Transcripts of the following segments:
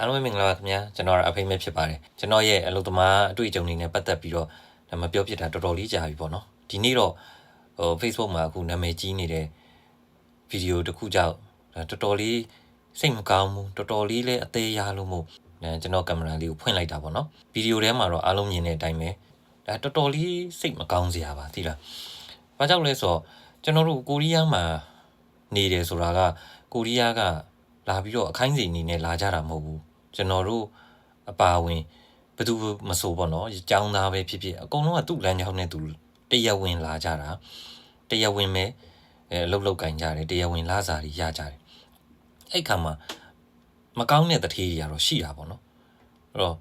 အားလုံးပဲမင်္ဂလာပါခင်ဗျာကျွန်တော်အဖိမဲဖြစ်ပါတယ်ကျွန်တော်ရဲ့အလုပ်သမားအတွေ့အကြုံတွေနဲ့ပတ်သက်ပြီးတော့ဒါမပြောဖြစ်တာတော်တော်လေးကြာပြီပေါ့နော်ဒီနေ့တော့ဟို Facebook မှာအခုနာမည်ကြီးနေတဲ့ဗီဒီယိုတစ်ခုကြောင့်တော်တော်လေးစိတ်မကောင်းဘူးတော်တော်လေးလည်းအသေးရလို့မို့အဲကျွန်တော်ကင်မရာလေးကိုဖွင့်လိုက်တာပေါ့နော်ဗီဒီယိုထဲမှာတော့အားလုံးမြင်တဲ့အတိုင်းပဲဒါတော်တော်လေးစိတ်မကောင်းစရာပါသိလားဘာကြောင့်လဲဆိုတော့ကျွန်တော်တို့ကိုရီးယားမှာနေတယ်ဆိုတာကကိုရီးယားကလာပြီးတော့အခိုင်းစီအနေနဲ့လာကြတာမဟုတ်ဘူး ကျွန်တော်တို့အပါဝင်ဘယ်သူမဆိုပေါ့နော်ကျောင်းသားပဲဖြစ်ဖြစ်အကုန်လုံးကသူ့လမ်းကြောင်းနဲ့သူတရားဝင်လာကြတာတရားဝင်ပဲအဲလှုပ်လှုပ်ကင်ကြတယ်တရားဝင်လာစားတွေရကြတယ်အဲ့ခါမှာမကောင်းတဲ့တထေးတွေကတော့ရှိတာပေါ့နော်အဲ့တော့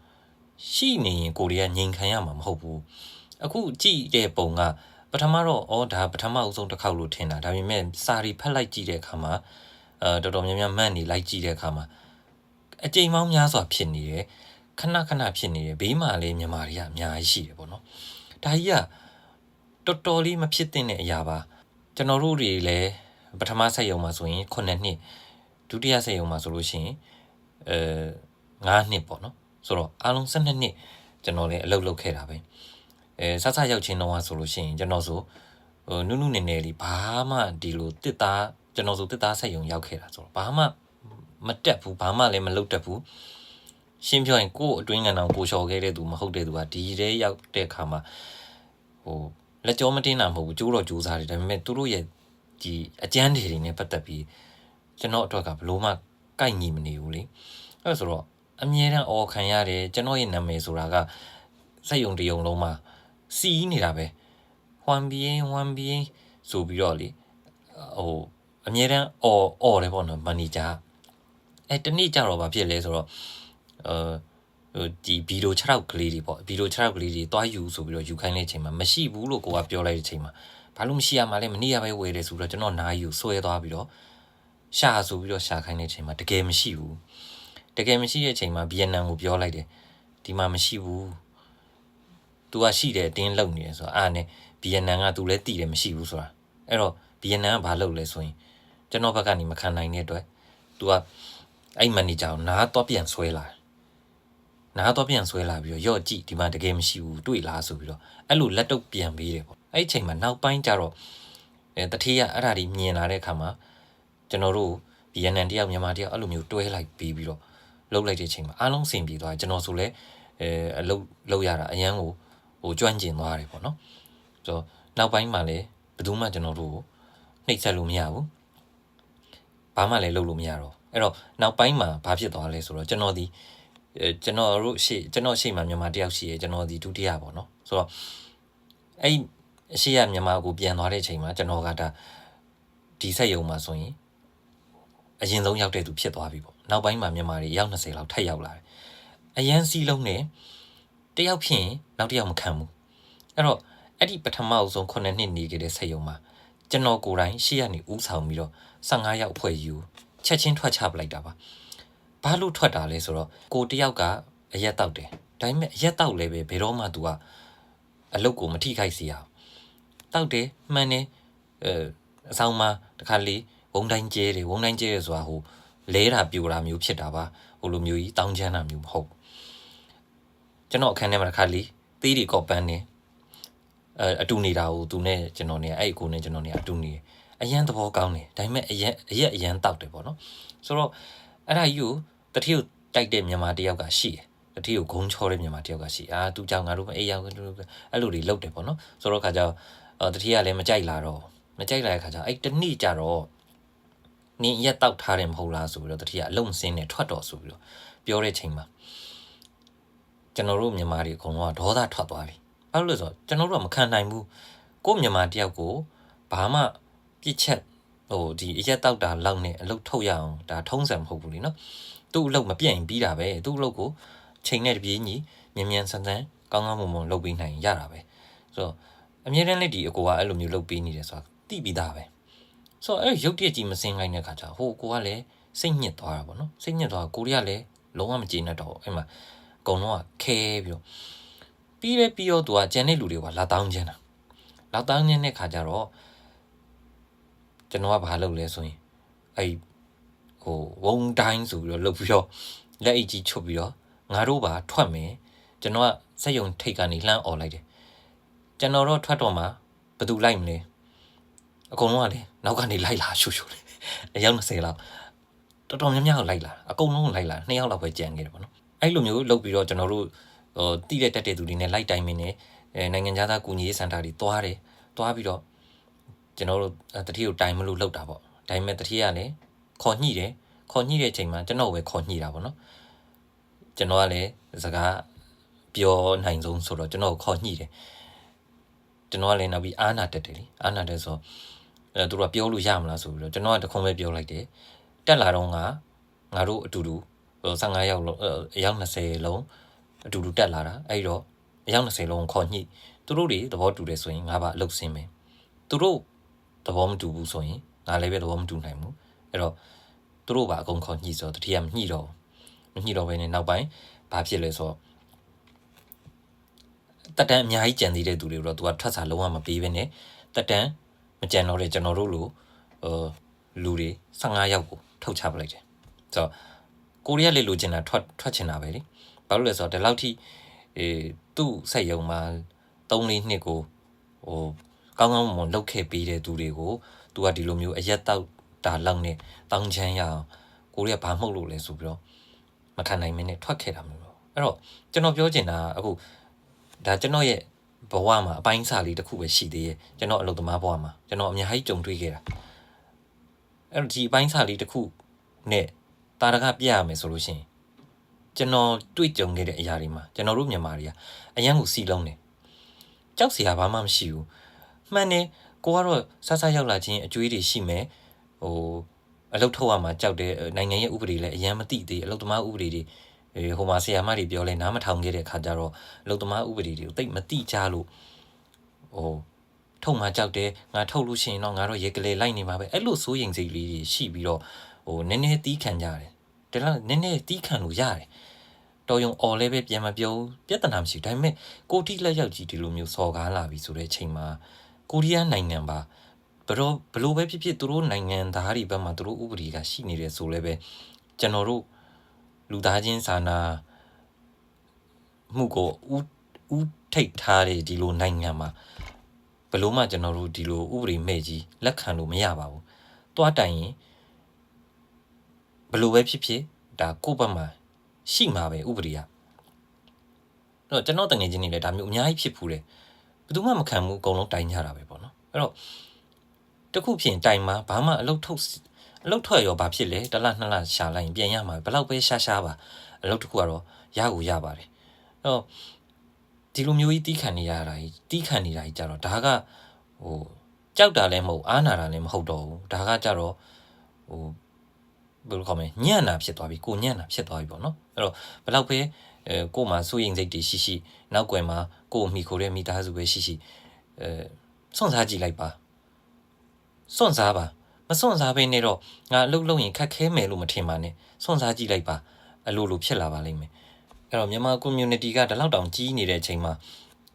ရှိနေရင်ကိုရီးယားငြိမ်ခံရမှာမဟုတ်ဘူးအခုကြည့်တဲ့ပုံကပထမတော့ဩဒါပထမအဆုံးတစ်ခေါက်လို့ထင်တာဒါပေမဲ့စာရီဖတ်လိုက်ကြည့်တဲ့အခါမှာအဲတော်တော်များများမှတ်နေလိုက်ကြည့်တဲ့အခါမှာ အကြိမ်ပေါင်းများစွာဖြစ်နေတယ်ခဏခဏဖြစ်နေတယ်ဘေးမှာလည်းမြန်မာတွေကအများကြီးရှိတယ်ပေါ့နော်ဒါကြီးကတော်တော်လေးမဖြစ်တဲ့အရာပါကျွန်တော်တို့တွေလည်းပထမဆက်ယုံမှာဆိုရင်9နှစ်ဒုတိယဆက်ယုံမှာဆိုလို့ရှိရင်အဲ9နှစ်ပေါ့နော်ဆိုတော့အားလုံး12နှစ်ကျွန်တော်လည်းအလုပ်လုပ်ခဲ့တာပဲအဲဆက်ဆက်ရောက်ချင်းတော့ဆိုလို့ရှိရင်ကျွန်တော်ဆိုဟိုနုနုနယ်နယ်လေးဘာမှဒီလိုတစ်သားကျွန်တော်ဆိုတစ်သားဆက်ယုံရောက်ခဲ့တာဆိုတော့ဘာမှ မတက်ဘူးဘာမှလည်းမလုပ်တတ်ဘူးရှင်းပြောရင်ကို့အတွင်းကန်အောင်ကိုလျှော်ခဲ့တဲ့သူမဟုတ်တဲ့သူကဒီတဲရောက်တဲ့အခါမှာဟိုလက်ကြောမတင်းတာမဟုတ်ဘူးကျိုးတော့ကြိုးစားတယ်ဒါပေမဲ့သူတို့ရဲ့ဒီအကျန်းတွေတွေနဲ့ပတ်သက်ပြီးကျွန်တော်အတွက်ကဘလို့မှကိုက်ညီမနေဘူးလေအဲဆိုတော့အမြဲတမ်းအော်ခံရတယ်ကျွန်တော်ရဲ့နာမည်ဆိုတာကစက်ယုံတယုံလုံးမှာစီးနေတာပဲဟွမ်ဘီယင်းဟွမ်ဘီယင်းဆိုပြီးတော့လေဟိုအမြဲတမ်းအော်အော်တယ်ပေါ့နော်မန်နေဂျာ အဲတနေ့ကြတော့ဗာဖြစ်လဲဆိုတော့အဲဟိုဒီဗီဒီယို6ထောက်ကလေးတွေပေါ့ဗီဒီယို6ထောက်ကလေးတွေတွားယူဆိုပြီးတော့ယူခိုင်းတဲ့အချိန်မှာမရှိဘူးလို့ကိုကပြောလိုက်တဲ့အချိန်မှာဘာလို့မရှိရမှာလဲမနေ့ကပဲဝယ်တယ်ဆိုတော့ကျွန်တော်နားယူဆွဲသွားပြီးတော့ရှာဆိုပြီးတော့ရှာခိုင်းတဲ့အချိန်မှာတကယ်မရှိဘူးတကယ်မရှိတဲ့အချိန်မှာဗီယက်နမ်ကိုပြောလိုက်တယ်ဒီမှာမရှိဘူး तू ကရှိတယ်တင်းလုံနေတယ်ဆိုတော့အားနဲ့ဗီယက်နမ်က तू လည်းတည်တယ်မရှိဘူးဆိုတာအဲ့တော့ဗီယက်နမ်ကဘာလုပ်လဲဆိုရင်ကျွန်တော်ဘက်ကနေမခံနိုင်တဲ့အတွက် तू က အဲ့မန်နေဂျာကိုနားတော့ပြန်ဆွဲလာနားတော့ပြန်ဆွဲလာပြီးတော့ရော့ကြည့်ဒီမှာတကယ်မရှိဘူးတွေ့လားဆိုပြီးတော့အဲ့လိုလက်တော့ပြန်ပေးတယ်ပေါ့အဲ့ဒီအချိန်မှာနောက်ပိုင်းကျတော့အဲတတိယအဲ့ဒါကြီးမြင်လာတဲ့အခါမှာကျွန်တော်တို့ဗီယက်နမ်တယောက်မြန်မာတယောက်အဲ့လိုမျိုးတွဲလိုက်ပြီးပြီးတော့လှုပ်လိုက်တဲ့အချိန်မှာအားလုံးစင်ပြေသွားကျွန်တော်ဆိုလဲအဲအလုပ်လုပ်ရတာအရန်ကိုဟိုကျွမ်းကျင်သွားတယ်ပေါ့နော်ဆိုတော့နောက်ပိုင်းမှာလည်းဘယ်သူမှကျွန်တော်တို့ကိုနှိပ်စက်လို့မရဘူးဘာမှလည်းလုပ်လို့မရတော့ အဲ့တော့နောက်ပိုင်းမှာဘာဖြစ်သွားလဲဆိုတော့ကျွန်တော်ဒီအဲကျွန်တော်တို့ရှေ့ကျွန်တော်ရှေ့မှာမြန်မာတယောက်ရှိရယ်ကျွန်တော်ဒီဒုတိယပေါ့နော်ဆိုတော့အဲ့အရှိရမြန်မာကိုပြန်သွားတဲ့အချိန်မှာကျွန်တော်ကဒါဒီဆက်ယုံမှာဆိုရင်အရင်ဆုံးရောက်တဲ့သူဖြစ်သွားပြီပေါ့နောက်ပိုင်းမှာမြန်မာတွေရောက်20လောက်ထပ်ရောက်လာတယ်အရန်စီးလုံးနဲ့တယောက်ဖြစ်ရင်နောက်တယောက်မခံဘူးအဲ့တော့အဲ့ဒီပထမအဆုံး9နှစ်နေခဲ့တဲ့ဆက်ယုံမှာကျွန်တော်ကိုယ်တိုင်ရှေ့ကနေဥဆောင်ပြီးတော့15ရောက်ဖွဲ့ယူ ချက်ချင်းထွက်ချပလိုက်တာပါဘာလို့ထွက်တာလဲဆိုတော့ကိုတယောက်ကအရက်တောက်တယ်ဒါပေမဲ့အရက်တောက်လည်းပဲဘယ်တော့မှ तू ကအလုတ်ကိုမထိခိုက်စေရအောင်တောက်တယ်မှန်တယ်အဲအဆောင်မှာတခါလေဝုံတိုင်းကျဲတယ်ဝုံတိုင်းကျဲတယ်ဆိုတာဟိုလဲတာပြိုတာမျိုးဖြစ်တာပါဟိုလိုမျိုးကြီးတောင်းချမ်းတာမျိုးမဟုတ်ကျွန်တော်အခန်းထဲမှာတခါလေသေးတွေကော့ပန်းနေအဲအတူနေတာကိုသူနဲ့ကျွန်တော်နဲ့အဲ့ကိုနဲ့ကျွန်တော်နဲ့အတူနေတယ် အရန်သဘောကောင်းတယ်ဒါပေမဲ့အရန်အရက်အရန်တောက်တယ်ပေါ့နော်ဆိုတော့အဲ့ဒါကြီးကိုတတိယတိုက်တဲ့မြန်မာတယောက်ကရှိတယ်တတိယကိုဂုံချောတဲ့မြန်မာတယောက်ကရှိအာသူကြောင့်ငါတို့မအေးရောက်အဲ့လိုတွေလုပ်တယ်ပေါ့နော်ဆိုတော့ခါကျတော့တတိယလည်းမကြိုက်လာတော့မကြိုက်လာတဲ့ခါကျအဲ့တနေ့ကျတော့နင်းရက်တောက်ထားတယ်မဟုတ်လားဆိုပြီးတော့တတိယအလုံးစင်းနဲ့ထွက်တော်ဆိုပြီးတော့ပြောတဲ့ချိန်မှာကျွန်တော်တို့မြန်မာတွေအကုန်လုံးကဒေါသထွက်သွားပြီဘာလို့လဲဆိုတော့ကျွန်တော်တို့ကမခံနိုင်ဘူးကို့မြန်မာတယောက်ကိုဘာမှ ပြစ်ချက်ဟိုဒီအရက်တောက်တာလောက်နဲ့အလုတ်ထုတ်ရအောင်ဒါထုံးစံမဟုတ်ဘူးလीနော်သူ့အလုတ်မပြတ်ရင်ပြီးတာပဲသူ့အလုတ်ကိုချိန်နဲ့တပြေးညီမြန်မြန်ဆန်ဆန်ကောင်းကောင်းမွန်မွန်လုပ်ပေးနိုင်ရတာပဲဆိုတော့အမြဲတမ်းလေးဒီအကိုကအဲ့လိုမျိုးလုပ်ပေးနေတယ်ဆိုတာသိပြီးသားပဲဆိုတော့အဲ့ရုပ်တရက်ကြီးမစင်ခိုင်းတဲ့ခါကျဟိုကိုကလည်းစိတ်ညစ်သွားတာပေါ့နော်စိတ်ညစ်သွားကိုရီးယားလည်းလုံးဝမကျေနပ်တော့အဲ့မှာအကုန်လုံးကခဲပြီးတော့ပြီးပဲပြီးတော့သူကကျန်တဲ့လူတွေကလာတောင်းချင်တာလာတောင်းချင်တဲ့ခါကျတော့ ကျွန်တော်ကဘာလုပ်လဲဆိုရင်အဲ့ဟိုဝုံတိုင်းဆိုပြီးတော့လုပ်ပြီးတော့လက်အိတ်ကြီးချွတ်ပြီးတော့ငါတို့ပါထွက်မယ်ကျွန်တော်ကစက်ယုံထိတ်ကနေလှမ်းអော်လိုက်တယ်ကျွန်တော်တော့ထွက်တော့မှဘယ်သူလိုက်မလဲအကုန်လုံးကလေနောက်ကနေလိုက်လာရှူရှူလေအယောက်20လောက်တော်တော်များများကိုလိုက်လာအကုန်လုံးကိုလိုက်လာနှစ်ယောက်လောက်ပဲကြံခဲ့တယ်ပေါ့နော်အဲ့လိုမျိုးလုပ်ပြီးတော့ကျွန်တော်တို့ဟိုတိတဲ့တက်တဲ့သူတွေနဲ့လိုက်တိုင်မင်းနဲ့အဲနိုင်ငံခြားသားကူညီရေးစင်တာတွေတွားတယ်တွားပြီးတော့ ကျွန်တော်တို့တတိကိုတိုင်မလို့လောက်တာပေါ့ဒါပေမဲ့တတိကလည်းခေါ်ညှိတယ်ခေါ်ညှိတဲ့အချိန်မှာကျွန်တော်ပဲခေါ်ညှိတာပေါ့နော်ကျွန်တော်ကလည်းစကားပြောနိုင်ဆုံးဆိုတော့ကျွန်တော်ခေါ်ညှိတယ်ကျွန်တော်ကလည်းနောက်ပြီးအာနာတက်တယ်လေအာနာတက်ဆိုအဲသူတို့ကပြောလို့ရမလားဆိုပြီးတော့ကျွန်တော်ကတခုံးပဲပြောလိုက်တယ်တက်လာတော့ငါငါတို့အတူတူ15ယောက်လုံးအယောက်20လုံးအတူတူတက်လာတာအဲ့တော့အယောက်20လုံးခေါ်ညှိသူတို့တွေသဘောတူတယ်ဆိုရင်ငါပါအလုပ်ဆင်းမယ်သူတို့ သဘောမတူဘူးဆိုရင်ငါလည်းပဲသဘောမတူနိုင်ဘူးအဲ့တော့သူတို့ပါအကုန်ခေါ်ညှိဆိုတော့တတိယမညှိတော့မညှိတော့ဘဲနဲ့နောက်ပိုင်းဘာဖြစ်လဲဆိုတော့တက်တန်းအများကြီးကြံသေးတဲ့သူတွေတော့သူကထွက်စာလုံးဝမပေးဘဲနဲ့တက်တန်းမကြံတော့တဲ့ကျွန်တော်တို့လိုဟိုလူတွေ15ယောက်ကိုထုတ်ချပလိုက်တယ်ဆိုတော့ကိုရီးယားလေလိုချင်တာထွက်ထွက်ချင်တာပဲလေဘာလို့လဲဆိုတော့ဒီလောက်ထိအေးသူ့စိတ်ယုံမှာ3လေးနှစ်ကိုဟို ကောင်းကောင်းမွန်လောက်ခဲ့ပေးတဲ့သူတွေကိုသူကဒီလိုမျိုးအရက်တောက်တာလောက်နဲ့တောင်းချမ်းရအောင်ကိုရီးယားဘာမှုတ်လို့လဲဆိုပြီးတော့မခံနိုင်မင်းနဲ့ထွက်ခဲ့တာမျိုးပေါ့အဲ့တော့ကျွန်တော်ပြောချင်တာအခုဒါကျွန်တော်ရဲ့ဘဝမှာအပိုင်းစာလေးတစ်ခုပဲရှိသေးရဲ့ကျွန်တော်အလုပ်သမားဘဝမှာကျွန်တော်အများကြီးကြုံတွေ့ခဲ့တာအဲ့တော့ဒီအပိုင်းစာလေးတစ်ခုနဲ့တာရကပြရမယ်ဆိုလို့ရှိရင်ကျွန်တော်တွေ့ကြုံခဲ့တဲ့အရာတွေမှာကျွန်တော်တို့မြန်မာတွေကအရန်ကိုစီလုံးတယ်ကြောက်စရာဘာမှမရှိဘူး မှန်တယ်ကိုကတော့ဆဆရောက်လာခြင်းအကျွေးတွေရှိမယ်ဟိုအလုတ်ထုတ်ရမှာကြောက်တယ်နိုင်ငံရဲ့ဥပဒေလည်းအရန်မသိသေးအလုတ်သမားဥပဒေတွေဟိုမှာဆီယာမတွေပြောလဲနားမထောင်ခဲ့တဲ့ခါကျတော့အလုတ်သမားဥပဒေတွေကိုတိတ်မသိကြလို့ဟိုထုတ်မှကြောက်တယ်ငါထုတ်လို့ရှိရင်တော့ငါတော့ရေကလေးလိုက်နေမှာပဲအဲ့လိုစိုးရင်စိတ်လေးတွေရှိပြီးတော့ဟိုနည်းနည်းတီးခံကြတယ်ဒါလည်းနည်းနည်းတီးခံလို့ရတယ်တော်ယုံအော်လည်းပဲပြန်မပြောပြဿနာမရှိဘူးဒါပေမဲ့ကိုတိလက်ရောက်ကြီးဒီလိုမျိုးစော်ကားလာပြီဆိုတဲ့အချိန်မှာ ကိုရီးယားနိုင်ငံပါဘလို့ဘလို့ပဲဖြစ်ဖြစ်သူတို့နိုင်ငံသားတွေဘက်မှာသူတို့ဥပဒေကရှိနေတယ်ဆိုလည်းပဲကျွန်တော်တို့လူသားချင်းစာနာမှုကိုဥဥထိတ်ထားတဲ့ဒီလိုနိုင်ငံမှာဘလို့မှကျွန်တော်တို့ဒီလိုဥပဒေမဲ့ကြီးလက်ခံလို့မရပါဘူး။တွားတိုင်ရင်ဘလို့ပဲဖြစ်ဖြစ်ဒါကိုယ့်ဘက်မှာရှိမှာပဲဥပဒေက။အဲ့တော့ကျွန်တော်တငယ်ချင်းတွေလည်းဒါမျိုးအများကြီးဖြစ်ဖူးတယ်။ ဘယ်သူမှမခံဘူးအကုန်လုံးတိုင်ကြတာပဲပေါ့နော်။အဲ့တော့တခုဖြစ်တိုင်မှာဘာမှအလုပ်ထုတ်အလုပ်ထွက်ရောဘာဖြစ်လဲတစ်လနှစ်လရှာလိုက်ရင်ပြန်ရမှာဘယ်လောက်ပဲရှာရှာပါအလုပ်တစ်ခုကတော့ရကိုရပါတယ်အဲ့တော့ဒီလိုမျိုးကြီးတီးခံနေရတာကြီးတီးခံနေတာကြီးကြတော့ဒါကဟိုကြောက်တာလည်းမဟုတ်အားနာတာလည်းမဟုတ်တော့ဘူးဒါကကြတော့ဟိုဘယ်လိုခေါ်မလဲညံ့တာဖြစ်သွားပြီကိုညံ့တာဖြစ်သွားပြီပေါ့နော်အဲ့တော့ဘယ်လောက်ပဲ အဲကို့မှာစိုးရင်စိတ်တွေရှိရှိနောက်ွယ်မှာကို့မိခိုတဲ့မိသားစုပဲရှိရှိအဲစွန့်စားကြည့်လိုက်ပါစွန့်စားပါမစွန့်စားဘဲနဲ့တော့ငါအလုပ်လုပ်ရင်ခက်ခဲမယ်လို့မထင်ပါနဲ့စွန့်စားကြည့်လိုက်ပါအလိုလိုဖြစ်လာပါလိမ့်မယ်အဲ့တော့မြန်မာ community ကဒီလောက်တောင်ကြီးနေတဲ့အချိန်မှာ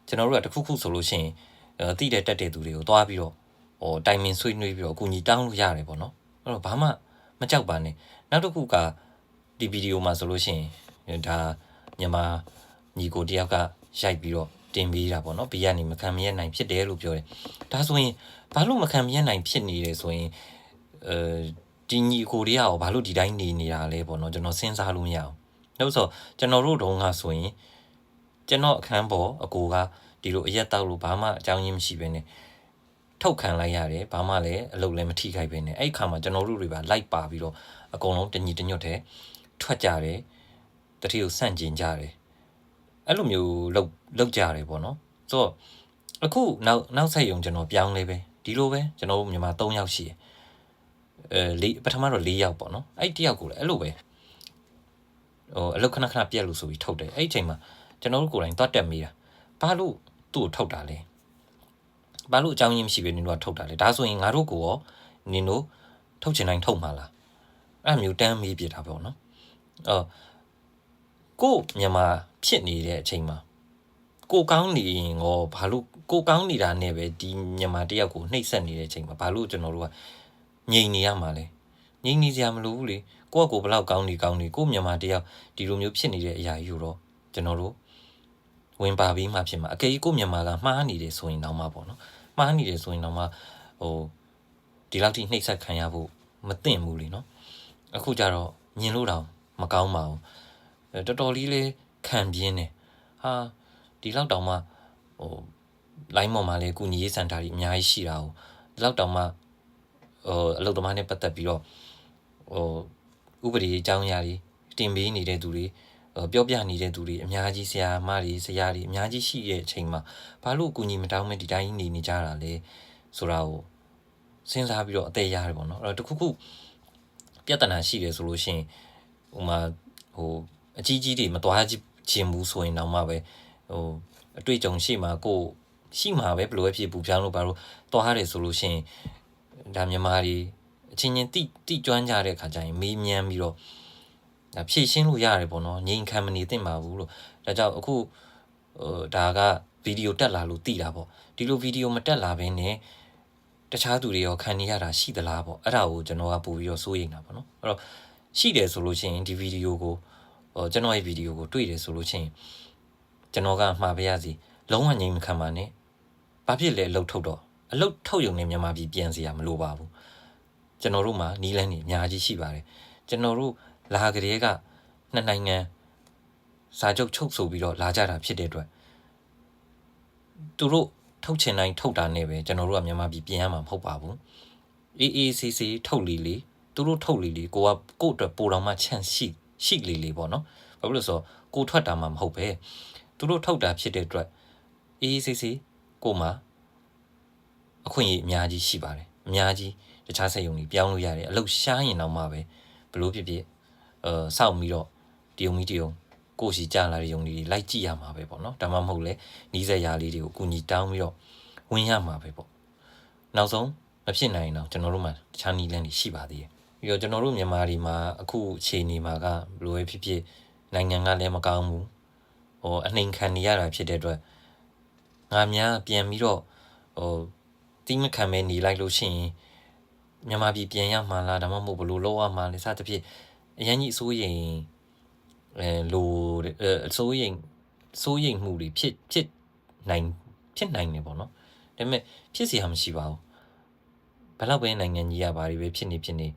ကျွန်တော်တို့ကတခုခုဆိုလို့ရှိရင်အဲတိတဲ့တက်တဲ့သူတွေကိုတွားပြီးတော့ဟိုတိုင်မင်ဆွေးနွေးပြီးတော့အကူအညီတောင်းလို့ရတယ်ပေါ့နော်အဲ့တော့ဘာမှမကြောက်ပါနဲ့နောက်တစ်ခုကဒီဗီဒီယိုမှာဆိုလို့ရှိရင်ဒါ မြန်မာညီကိုတယောက်ကရိုက်ပြီးတော့တင်ပေးတာပေါ့နော်ဘေးကနေမခံမရနိုင်ဖြစ်တယ်လို့ပြောတယ်ဒါဆိုရင်ဘာလို့မခံမရနိုင်ဖြစ်နေတယ်ဆိုရင်အဲဒီညီကိုတွေကရောဘာလို့ဒီတိုင်းနေနေတာလဲပေါ့နော်ကျွန်တော်စဉ်းစားလို့မရအောင်လို့ဆိုကျွန်တော်တို့တုန်းကဆိုရင်ကျွန်တော်အခန်းပေါ်အကိုကဒီလိုအရက်တောက်လို့ဘာမှအကြောင်းရင်းမရှိဘဲနဲ့ထုတ်ခံလိုက်ရတယ်ဘာမှလည်းအလုပ်လည်းမထိခိုက်ဘဲနဲ့အဲ့ခါမှာကျွန်တော်တို့တွေပါလိုက်ပါပြီးတော့အကုန်လုံးတညီတညွတ်တဲ့ထွက်ကြတယ် တတိကိုစန့်ကျင်ကြတယ်အဲ့လိုမျိုးလောက်လောက်ကြတယ်ပေါ့နော်ဆိုတော့အခုနောက်နောက်ဆက်ယုံကျွန်တော်ပြောင်းလဲပဲဒီလိုပဲကျွန်တော်တို့မြန်မာ3ယောက်ရှိတယ်အဲလေးပထမတော့၄ယောက်ပေါ့နော်အဲ့တယောက်ကိုလည်းအဲ့လိုပဲဟိုအလုတ်ခဏခဏပြက်လို့ဆိုပြီးထုတ်တယ်အဲ့ဒီချိန်မှာကျွန်တော်တို့ကိုယ်တိုင်တွတ်တက်မိတာဘာလို့သူ့ကိုထုတ်တာလဲဘာလို့အကြောင်းရင်းမရှိဘဲနင်တို့ကထုတ်တာလဲဒါဆိုရင်ငါတို့ကိုရောနင်တို့ထုတ်ချင်တိုင်းထုတ်မှာလားအဲ့မျိုးတန်းမေးပြတာပေါ့နော်အော် ကိုမြန်မာဖြစ်နေတဲ့အချိန်မှာကိုကောင်းနေရင်ရောဘာလို့ကိုကောင်းနေတာနဲ့ပဲဒီမြန်မာတယောက်ကိုနှိပ်စက်နေတဲ့အချိန်မှာဘာလို့ကျွန်တော်တို့ကငြိမ်နေရမှာလဲငြိမ်နေစရာမလိုဘူးလေကိုယ့်အကိုဘလောက်ကောင်းနေကောင်းနေကိုယ့်မြန်မာတယောက်ဒီလိုမျိုးဖြစ်နေတဲ့အရာကြီးကိုတော့ကျွန်တော်တို့ဝင်ပါပြီးမှဖြစ်မှာအကယ်၍ကိုယ့်မြန်မာကမှားနေတယ်ဆိုရင်တော့မှပေါ့နော်မှားနေတယ်ဆိုရင်တော့မှဟိုဒီလောက်ထိနှိပ်စက်ခံရဖို့မသင့်ဘူးလीနော်အခုကြတော့မြင်လို့တော့မကောင်းပါဘူးအဲ တော်တော်လေးလေးခံပြင်းနေဟာဒီလောက်တောင်မှဟို line ပေါ်မှာလည်းကုညီရေးစင်တာတွေအများကြီးရှိတာ哦ဒီလောက်တောင်မှဟိုအလုပ်သမားနဲ့ပတ်သက်ပြီးတော့ဟိုဥပဒေအကြောင်းအရာတွေတင်ပေးနေတဲ့သူတွေဟိုပြောပြနေတဲ့သူတွေအများကြီးဆရာမတွေဆရာတွေအများကြီးရှိတဲ့အချိန်မှာဘာလို့အကူညီမတောင်းမဲဒီတိုင်းနေနေကြတာလဲဆိုတာကိုစဉ်းစားပြီးတော့အသေးရတယ်ပေါ့နော်အဲ့တော့တခုခုပြဿနာရှိတယ်ဆိုလို့ရှိရင်ဟိုမှာဟို အကြီးကြီးတွေမသွားခြင်းဘူးဆိုရင်တော့မှပဲဟိုအတွေ့အကြုံရှိမှာကိုယ်ရှိမှာပဲဘယ်လိုပဲဖြစ်ပူပြောင်းလို့ဘာလို့သွားရတယ်ဆိုလို့ရှိရင်ဒါမြန်မာတွေအချင်းချင်းတိတိကျွမ်းကြတဲ့ခါကျရင်မေးမြန်းပြီးတော့ဒါဖြည့်ရှင်းလို့ရတယ်ပေါ့နော်ငြိမ်ခံမနေသင့်ပါဘူးလို့ဒါကြောင့်အခုဟိုဒါကဗီဒီယိုတက်လာလို့တိတာပေါ့ဒီလိုဗီဒီယိုမတက်လာဘဲနဲ့တခြားသူတွေရောခံနေရတာရှိသလားပေါ့အဲ့ဒါကိုကျွန်တော်ကပို့ပြီးတော့စိုးရိမ်တာပေါ့နော်အဲ့တော့ရှိတယ်ဆိုလို့ရှိရင်ဒီဗီဒီယိုကို ဟိုကျွန်တော်ရဲ့ဗီဒီယိုကိုတွေ့တယ်ဆိုလို့ရှိရင်ကျွန်တော်ကမှားပါရစီလုံးဝငြိမ်မခံပါနဲ့ဘာဖြစ်လဲအလုတ်ထုတ်တော့အလုတ်ထုတ်ရုံနဲ့မြန်မာပြည်ပြန်စီရမလိုပါဘူးကျွန်တော်တို့မှာနီးလန်းနေအများကြီးရှိပါတယ်ကျွန်တော်တို့လာကလေးကနှစ်နိုင်ငံစာချုပ်ချုပ်ဆိုပြီးတော့လာကြတာဖြစ်တဲ့အတွက်သူတို့ထုတ်ချင်တိုင်းထုတ်တာနဲ့ပဲကျွန်တော်တို့ကမြန်မာပြည်ပြန်ရမှာမဟုတ်ပါဘူးအေးအေးဆေးဆေးထုတ်လီလီသူတို့ထုတ်လီလီကိုကကို့အတွက်ပိုတော်မှချန့်ရှိ ရှိလီလီပေါ့နော်ဘာဖြစ်လို့ဆိုတော့ကိုထွက်တာမှမဟုတ်ပဲသူတို့ထုတ်တာဖြစ်တဲ့အတွက်အေးအေးဆေးဆေးကိုမှအခွင့်အရေးအများကြီးရှိပါတယ်အများကြီးတခြားစက်ရုံတွေပြောင်းလို့ရတယ်အလုပ်ရှားရင်တော့မှပဲဘလို့ဖြစ်ဖြစ်အဲစောင့်ပြီးတော့တယုံမီတယုံကိုရှိကြလာတဲ့ယုံတွေလိုက်ကြည့်ရမှာပဲပေါ့နော်ဒါမှမဟုတ်လေနီးစက်ရာလေးတွေကိုအကူညီတောင်းပြီးတော့ဝင်ရမှာပဲပေါ့နောက်ဆုံးမဖြစ်နိုင်တော့ကျွန်တော်တို့မှာတခြားနီးလန်းတွေရှိပါသေးတယ် ပြီးတော့ကျွန်တော်တို့မြန်မာပြည်မှာအခုအခြေအနေမှာကဘလို့ပဲဖြစ်ဖြစ်နိုင်ငံကလည်းမကောင်းဘူးဟိုအနှိမ်ခံနေရတာဖြစ်တဲ့အတွက်ငါများပြန်ပြီးတော့ဟိုတိမခံမဲနေလိုက်လို့ရှိရင်မြန်မာပြည်ပြန်ရမှာလားဒါမှမဟုတ်ဘလို့လောက်ရမှာလဲစသဖြင့်အရင်ကြီးအစိုးရင်အဲလိုအစိုးရင်စိုးရိမ်မှုတွေဖြစ်ဖြစ်နိုင်ဖြစ်နိုင်နေပေါ့နော်ဒါပေမဲ့ဖြစ်စီဟာမရှိပါဘူးဘယ်တော့ပဲနိုင်ငံကြီးရပါလိပဲဖြစ်နေဖြစ်နေ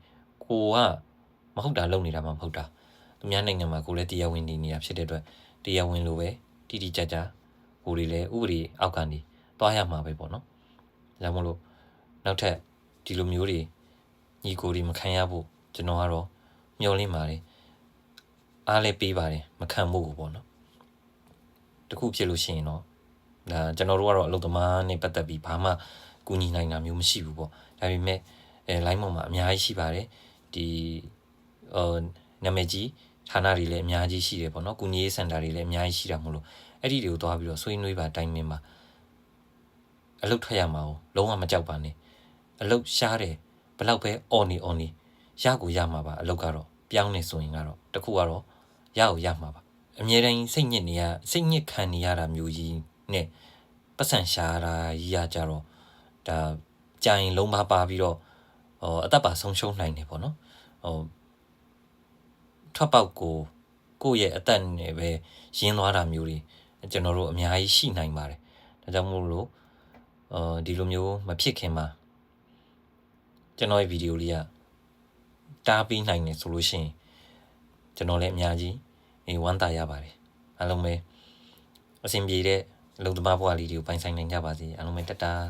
ကိုကမဟုတ်တာလုပ်နေတာမှမဟုတ်တာသူများနိုင်ငံမှာကိုလည်းတရားဝင်နေနေတာဖြစ်တဲ့အတွက်တရားဝင်လိုပဲတိတိကျကျကိုတွေလည်းဥပဒေအောက်ကနေတွားရမှာပဲပေါ့နော်ဒါကြောင့်မလို့နောက်ထပ်ဒီလိုမျိုးတွေညီကိုတွေမခံရဖို့ကျွန်တော်ကတော့မျှော်လင့်ပါတယ်အားလည်းပေးပါတယ်မခံဖို့ကိုပေါ့နော်တခုဖြစ်လို့ရှိရင်တော့ဒါကျွန်တော်တို့ကတော့အလုပ်သမားနဲ့ပတ်သက်ပြီးဘာမှကူညီနိုင်တာမျိုးမရှိဘူးပေါ့ဒါပေမဲ့အဲ line ပေါ်မှာအများကြီးရှိပါတယ် ဒီဟိုနာမည်ကြီးဌာနတွေလည်းအများကြီးရှိတယ်ပေါ့နော်ကူညီရေးစင်တာတွေလည်းအများကြီးရှိတာမို့လို့အဲ့ဒီတွေကိုသွားပြီးတော့ဆွေးနွေးပါတိုင်းမင်းပါအလုပ်ထွက်ရမှာ哦လုံးဝမကြောက်ပါနဲ့အလုပ်ရှားတယ်ဘလောက်ပဲအော်နေအော်နေရကိုရမှာပါအလုပ်ကတော့ပြောင်းနေဆိုရင်ကတော့တခုကတော့ရကိုရမှာပါအမြဲတမ်းစိတ်ညစ်နေရစိတ်ညစ်ခံနေရတာမျိုးကြီးနဲ့ပတ်စံရှာတာကြီးရကြတော့ဒါကြာရင်လုံးပါပါပြီးတော့ ဟိုအသက်ပါဆုံးရှုံးနိုင်တယ်ပေါ့နော်ဟိုထွက်ပေါက်ကိုကိုယ့်ရဲ့အသက်နဲ့ပဲရင်းသွားတာမျိုးတွေကျွန်တော်တို့အများကြီးရှိနိုင်ပါတယ်ဒါကြောင့်မို့လို့အာဒီလိုမျိုးမဖြစ်ခင်မှာကျွန်တော်ရဲ့ဗီဒီယိုလေးကတားပြီးနိုင်တယ်ဆိုလို့ရှိရင်ကျွန်တော်လည်းအများကြီးအေးဝမ်းသာရပါတယ်အားလုံးပဲအဆင်ပြေတဲ့အလုပ်သမားဘဝလေးတွေကိုပိုင်ဆိုင်နိုင်ကြပါစေအားလုံးပဲတတား